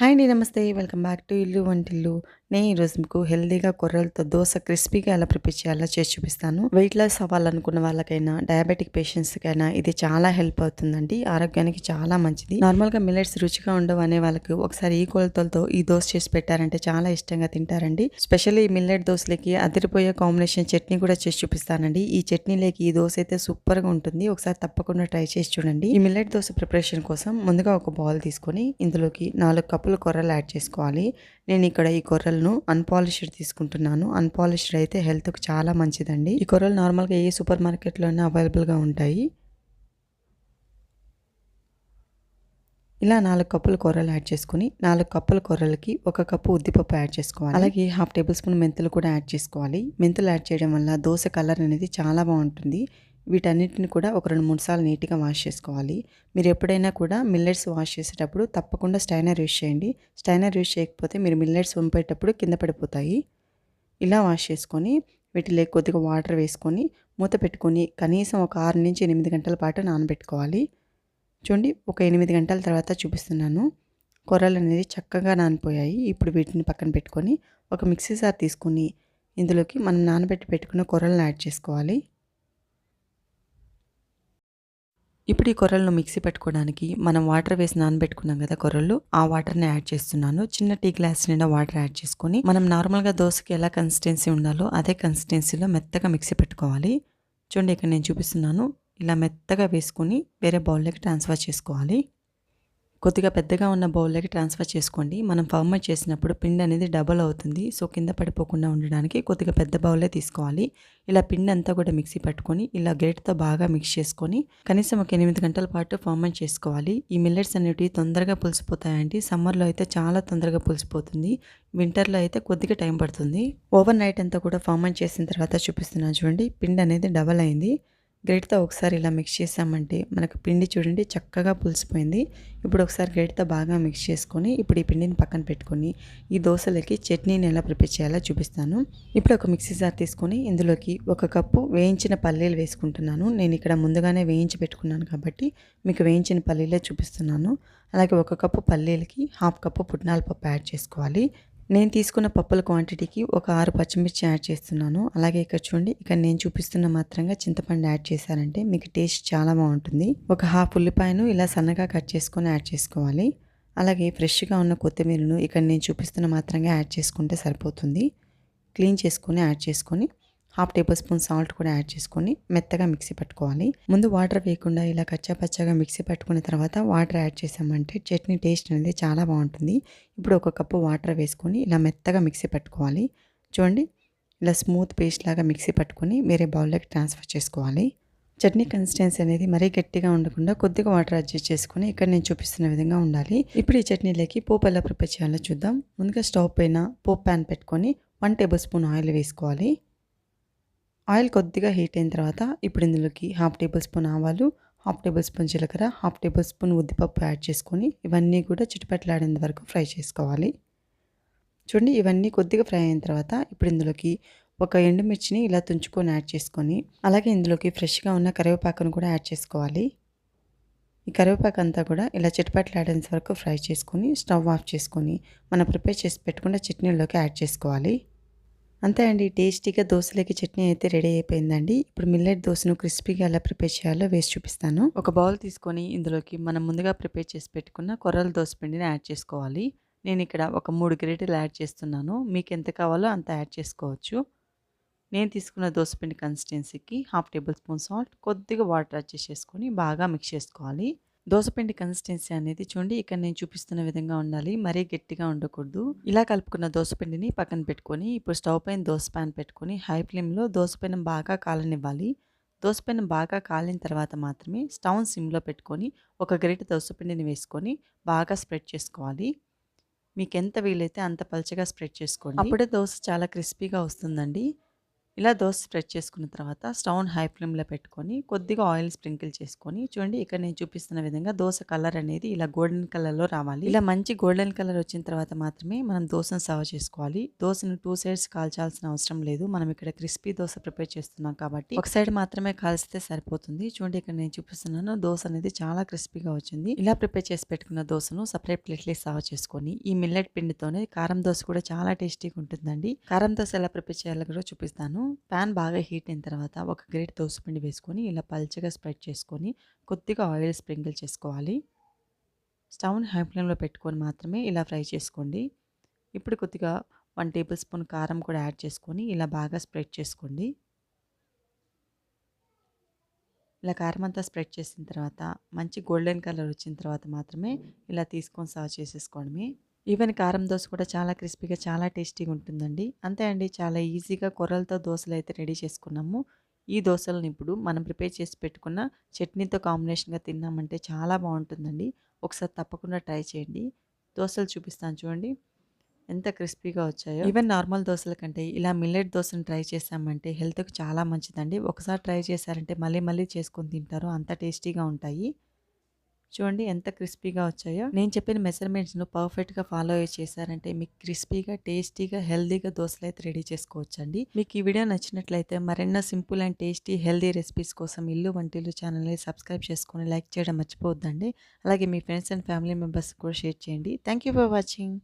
Hi అండి నమస్తే. Welcome back to ఇల్లు వంటిల్లు. నేను ఈరోజు మీకు హెల్దీగా కొర్రలతో దోశ క్రిస్పీగా ఎలా ప్రిపేర్ చేయాలో చేసి చూపిస్తాను. వెయిట్ లాస్ అవ్వాలనుకున్న వాళ్ళకైనా డయాబెటిక్ పేషెంట్స్కైనా ఇది చాలా హెల్ప్ అవుతుందండి. ఆరోగ్యానికి చాలా మంచిది. నార్మల్గా మిల్లెట్స్ రుచిగా ఉండవు అనే వాళ్ళకి ఒకసారి ఈ కొలతలతో ఈ దోశ చేసి పెట్టారంటే చాలా ఇష్టంగా తింటారండి. స్పెషల్లీ ఈ మిల్లెట్ దోశలకి అదిరిపోయే కాంబినేషన్ చట్నీ కూడా చేసి చూపిస్తానండి. ఈ చట్నీలోకి ఈ దోశ అయితే సూపర్గా ఉంటుంది. ఒకసారి తప్పకుండా ట్రై చేసి చూడండి. ఈ మిల్లెట్ దోశ ప్రిపరేషన్ కోసం ముందుగా ఒక బౌల్ తీసుకొని ఇందులోకి నాలుగు కప్ కప్పులు కొర్రలు యాడ్ చేసుకోవాలి. నేను ఇక్కడ ఈ కొర్రలను అన్పాలిష్డ్ తీసుకుంటున్నాను. అన్పాలిష్డ్ అయితే హెల్త్కి చాలా మంచిదండి. ఈ కొర్రలు నార్మల్గా ఏ సూపర్ మార్కెట్లోనే అవైలబుల్గా ఉంటాయి. ఇలా నాలుగు కప్పులు కూరలు యాడ్ చేసుకుని నాలుగు కప్పుల కూరలకి ఒక కప్పు ఉద్దిపప్పు యాడ్ చేసుకోవాలి. అలాగే హాఫ్ టేబుల్ స్పూన్ మెంతులు కూడా యాడ్ చేసుకోవాలి. మెంతులు యాడ్ చేయడం వల్ల దోశ కలర్ అనేది చాలా బాగుంటుంది. వీటన్నిటిని కూడా ఒక రెండు మూడు సార్లు నీట్గా వాష్ చేసుకోవాలి. మీరు ఎప్పుడైనా కూడా మిల్లెట్స్ వాష్ చేసేటప్పుడు తప్పకుండా స్టైనర్ యూస్ చేయండి. స్టైనర్ యూస్ చేయకపోతే మీరు మిల్లెట్స్ వంపేటప్పుడు కింద పడిపోతాయి. ఇలా వాష్ చేసుకొని వీటిలో కొద్దిగా వాటర్ వేసుకొని మూత పెట్టుకొని కనీసం ఒక ఆరు నుంచి ఎనిమిది గంటల పాటు నానబెట్టుకోవాలి. చూడండి ఒక ఎనిమిది గంటల తర్వాత చూపిస్తున్నాను. కొర్రలు అనేది చక్కగా నానిపోయాయి. ఇప్పుడు వీటిని పక్కన పెట్టుకొని ఒక మిక్సీ సార్ తీసుకొని ఇందులోకి మనం నానబెట్టి పెట్టుకున్న కూరలను యాడ్ చేసుకోవాలి. ఇప్పుడు ఈ కొర్రలను మిక్సీ పెట్టుకోవడానికి మనం వాటర్ వేసి నానబెట్టుకున్నాం కదా కొర్రలు ఆ వాటర్ని యాడ్ చేస్తున్నాను. చిన్న టీ గ్లాస్ నిండా వాటర్ యాడ్ చేసుకొని మనం నార్మల్గా దోశకి ఎలా కన్సిస్టెన్సీ ఉండాలో అదే కన్సిస్టెన్సీలో మెత్తగా మిక్సీ పెట్టుకోవాలి. చూడండి ఇక్కడ నేను చూపిస్తున్నాను. ఇలా మెత్తగా వేసుకుని వేరే బౌల్లోకి ట్రాన్స్ఫర్ చేసుకోవాలి. కొద్దిగా పెద్దగా ఉన్న బౌల్లోకి ట్రాన్స్ఫర్ చేసుకోండి. మనం ఫర్మర్ చేసినప్పుడు పిండి అనేది డబల్ అవుతుంది. సో కింద పడిపోకుండా ఉండడానికి కొద్దిగా పెద్ద బౌలే తీసుకోవాలి. ఇలా పిండి అంతా కూడా మిక్సీ పట్టుకొని ఇలా గ్రేట్తో బాగా మిక్స్ చేసుకొని కనీసం ఒక ఎనిమిది గంటల పాటు ఫర్మెంట్ చేసుకోవాలి. ఈ మిల్లెట్స్ అనేటివి తొందరగా పులిసిపోతాయండి. సమ్మర్లో అయితే చాలా తొందరగా పులిసిపోతుంది. వింటర్లో అయితే కొద్దిగా టైం పడుతుంది. ఓవర్ నైట్ అంతా కూడా ఫర్మెంట్ చేసిన తర్వాత చూపిస్తున్నాను చూడండి పిండి అనేది డబల్ అయింది. గ్రేట్తో ఒకసారి ఇలా మిక్స్ చేసామంటే మనకు పిండి చూడండి చక్కగా పులిసిపోయింది. ఇప్పుడు ఒకసారి గ్రేట్తో బాగా మిక్స్ చేసుకొని ఇప్పుడు ఈ పిండిని పక్కన పెట్టుకొని ఈ దోశలకి చట్నీని ఎలా ప్రిపేర్ చేయాలో చూపిస్తాను. ఇప్పుడు ఒక మిక్సీ జార్ తీసుకొని ఇందులోకి ఒక కప్పు వేయించిన పల్లీలు వేసుకుంటున్నాను. నేను ఇక్కడ ముందుగానే వేయించి పెట్టుకున్నాను కాబట్టి మీకు వేయించిన పల్లీలే చూపిస్తున్నాను. అలాగే ఒక కప్పు పల్లీలకి హాఫ్ కప్పు పుట్నాల పప్పు యాడ్ చేసుకోవాలి. నేను తీసుకున్న పప్పుల క్వాంటిటీకి ఒక ఆరు పచ్చిమిర్చి యాడ్ చేస్తున్నాను. అలాగే ఇక్కడ చూడండి ఇక్కడ నేను చూపిస్తున్న మాత్రంగా చింతపండు యాడ్ చేశారంటే మీకు టేస్ట్ చాలా బాగుంటుంది. ఒక హాఫ్ ఉల్లిపాయను ఇలా సన్నగా కట్ చేసుకొని యాడ్ చేసుకోవాలి. అలాగే ఫ్రెష్గా ఉన్న కొత్తిమీరను ఇక్కడ నేను చూపిస్తున్న మాత్రంగా యాడ్ చేసుకుంటే సరిపోతుంది. క్లీన్ చేసుకొని యాడ్ చేసుకొని హాఫ్ టేబుల్ స్పూన్ సాల్ట్ కూడా యాడ్ చేసుకొని మెత్తగా మిక్సీ పట్టుకోవాలి. ముందు వాటర్ వేయకుండా ఇలా కచ్చా పచ్చగా మిక్సీ పట్టుకున్న తర్వాత వాటర్ యాడ్ చేసామంటే చట్నీ టేస్ట్ అనేది చాలా బాగుంటుంది. ఇప్పుడు ఒక కప్పు వాటర్ వేసుకొని ఇలా మెత్తగా మిక్సీ పట్టుకోవాలి. చూడండి ఇలా స్మూత్ పేస్ట్ లాగా మిక్సీ పట్టుకొని వేరే బౌల్లోకి ట్రాన్స్ఫర్ చేసుకోవాలి. చట్నీ కన్సిస్టెన్సీ అనేది మరీ గట్టిగా ఉండకుండా కొద్దిగా వాటర్ అడ్జస్ట్ చేసుకుని ఇక్కడ నేను చూపిస్తున్న విధంగా ఉండాలి. ఇప్పుడు ఈ చట్నీలోకి పోపు ఎలా ప్రిపేర్ చేయాలో చూద్దాం. ముందుగా స్టవ్ పైన పోపు ప్యాన్ పెట్టుకొని వన్ టేబుల్ స్పూన్ ఆయిల్ వేసుకోవాలి. ఆయిల్ కొద్దిగా హీట్ అయిన తర్వాత ఇప్పుడు ఇందులోకి హాఫ్ టేబుల్ స్పూన్ ఆవాలు హాఫ్ టేబుల్ స్పూన్ జీలకర్ర హాఫ్ టేబుల్ స్పూన్ ఉద్దిపప్పు యాడ్ చేసుకొని ఇవన్నీ కూడా చిటిపట్లాడేంత వరకు ఫ్రై చేసుకోవాలి. చూడండి ఇవన్నీ కొద్దిగా ఫ్రై అయిన తర్వాత ఇప్పుడు ఇందులోకి ఒక ఎండుమిర్చిని ఇలా తుంచుకొని యాడ్ చేసుకొని అలాగే ఇందులోకి ఫ్రెష్గా ఉన్న కరివేపాకును కూడా యాడ్ చేసుకోవాలి. ఈ కరివేపాకు అంతా కూడా ఇలా చిటపట్లాడేంత వరకు ఫ్రై చేసుకొని స్టవ్ ఆఫ్ చేసుకొని మనం ప్రిపేర్ చేసి పెట్టుకున్న చట్నీలోకి యాడ్ చేసుకోవాలి. అంతే అండి. టేస్టీగా దోశలకి చట్నీ అయితే రెడీ అయిపోయిందండి. ఇప్పుడు మిల్లెట్ దోశను క్రిస్పీగా ఎలా ప్రిపేర్ చేయాలో వేసి చూపిస్తాను. ఒక బౌల్ తీసుకొని ఇందులోకి మనం ముందుగా ప్రిపేర్ చేసి పెట్టుకున్న కొర్రల దోశ పిండిని యాడ్ చేసుకోవాలి. నేను ఇక్కడ ఒక మూడు గ్రేటలు యాడ్ చేస్తున్నాను. మీకు ఎంత కావాలో అంత యాడ్ చేసుకోవచ్చు. నేను తీసుకున్న దోశపిండి కన్సిస్టెన్సీకి హాఫ్ టేబుల్ స్పూన్ సాల్ట్ కొద్దిగా వాటర్ యాడ్ చేసుకొని బాగా మిక్స్ చేసుకోవాలి. దోసపిండి కన్సిస్టెన్సీ అనేది చూడండి ఇక్కడ నేను చూపిస్తున్న విధంగా ఉండాలి. మరీ గట్టిగా ఉండకూడదు. ఇలా కలుపుకున్న దోసపిండిని పక్కన పెట్టుకొని ఇప్పుడు స్టవ్ పైన దోశ ప్యాన్ పెట్టుకొని హై ఫ్లేమ్లో దోసపైన బాగా కాలనివ్వాలి. దోసపైన బాగా కాలిన తర్వాత మాత్రమే స్టవ్ సిమ్లో పెట్టుకొని ఒక గరిటె దోసపిండిని వేసుకొని బాగా స్ప్రెడ్ చేసుకోవాలి. మీకు ఎంత వీలైతే అంత పలుచగా స్ప్రెడ్ చేసుకోండి. అప్పుడే దోశ చాలా క్రిస్పీగా వస్తుందండి. ఇలా దోశ స్ప్రెడ్ చేసుకున్న తర్వాత స్టవ్‌ని హై ఫ్లేమ్‌లో పెట్టుకొని కొద్దిగా ఆయిల్ స్ప్రింకిల్ చేసుకొని చూడండి ఇక్కడ నేను చూపిస్తున్న విధంగా దోశ కలర్ అనేది ఇలా గోల్డెన్ కలర్‌లో రావాలి. ఇలా మంచి గోల్డెన్ కలర్ వచ్చిన తర్వాత మాత్రమే మనం దోశను సర్వ్ చేసుకోవాలి. దోశను టూ సైడ్స్ కాల్చాల్సిన అవసరం లేదు. మనం ఇక్కడ క్రిస్పీ దోశ ప్రిపేర్ చేస్తున్నాం కాబట్టి ఒక సైడ్ మాత్రమే కాల్చితే సరిపోతుంది. చూడండి ఇక్కడ నేను చూపిస్తున్నాను దోశ అనేది చాలా క్రిస్పీగా వచ్చింది. ఇలా ప్రిపేర్ చేసి పెట్టుకున్న దోసను సపరేట్ ప్లేట్లే సర్వ్ చేసుకొని ఈ మిల్లెట్ పిండితోనే కారం దోశ కూడా చాలా టేస్టీగా ఉంటుందండి. కారం దోశ ఎలా ప్రిపేర్ చేయాలో కూడా చూపిస్తాను. ప్యాన్ బాగా హీట్ అయిన తర్వాత ఒక గ్రేట్ దోసపిండి వేసుకొని ఇలా పల్చగా స్ప్రెడ్ చేసుకొని కొద్దిగా ఆయిల్ స్ప్రింకిల్ చేసుకోవాలి. స్టవ్‌ని హై ఫ్లేమ్‌లో పెట్టుకొని మాత్రమే ఇలా ఫ్రై చేసుకోండి. ఇప్పుడు కొద్దిగా వన్ టేబుల్ స్పూన్ కారం కూడా యాడ్ చేసుకొని ఇలా బాగా స్ప్రెడ్ చేసుకోండి. ఇలా కారం అంతా స్ప్రెడ్ చేసిన తర్వాత మంచి గోల్డెన్ కలర్ వచ్చిన తర్వాత మాత్రమే ఇలా తీసుకొని సర్వ్ చేసేసుకోవడమే. ఈవెన్ కారం దోశ కూడా చాలా క్రిస్పీగా చాలా టేస్టీగా ఉంటుందండి. అంతే అండి చాలా ఈజీగా కొర్రలతో దోశలు అయితే రెడీ చేసుకున్నాము. ఈ దోశలను ఇప్పుడు మనం ప్రిపేర్ చేసి పెట్టుకున్న చట్నీతో కాంబినేషన్‌గా తిన్నామంటే చాలా బాగుంటుందండి ఒకసారి తప్పకుండా ట్రై చేయండి. దోశలు చూపిస్తాను చూడండి. ఎంత క్రిస్పీగా వచ్చాయో. ఈవెన్ నార్మల్ దోసల కంటే ఇలా మిల్లెట్ దోశను ట్రై చేశామంటే హెల్త్‌కి చాలా మంచిదండి. ఒకసారి ట్రై చేశారంటే మళ్ళీ మళ్ళీ చేసుకొని తింటారు. అంత టేస్టీగా ఉంటాయి. చూడండి ఎంత క్రిస్పీగా వచ్చాయో. నేను చెప్పిన మెజర్‌మెంట్స్‌ను పర్ఫెక్ట్‌గా ఫాలో అయ్యి చేశారంటే మీకు క్రిస్పీగా, టేస్టీగా, హెల్తీగా అయితే రెడీ చేసుకోవచ్చండి. మీకు ఈ వీడియో నచ్చినట్లయితే మరెన్నో simple and tasty healthy recipes కోసం ఇల్లు వంటిల్లు ఛానల్‌ని సబ్స్క్రైబ్ చేసుకొని లైక్ చేయడం మర్చిపోవద్దండి. అలాగే మీ ఫ్రెండ్స్ అండ్ ఫ్యామిలీ మెంబర్స్ కూడా షేర్ చేయండి. Thank you for watching.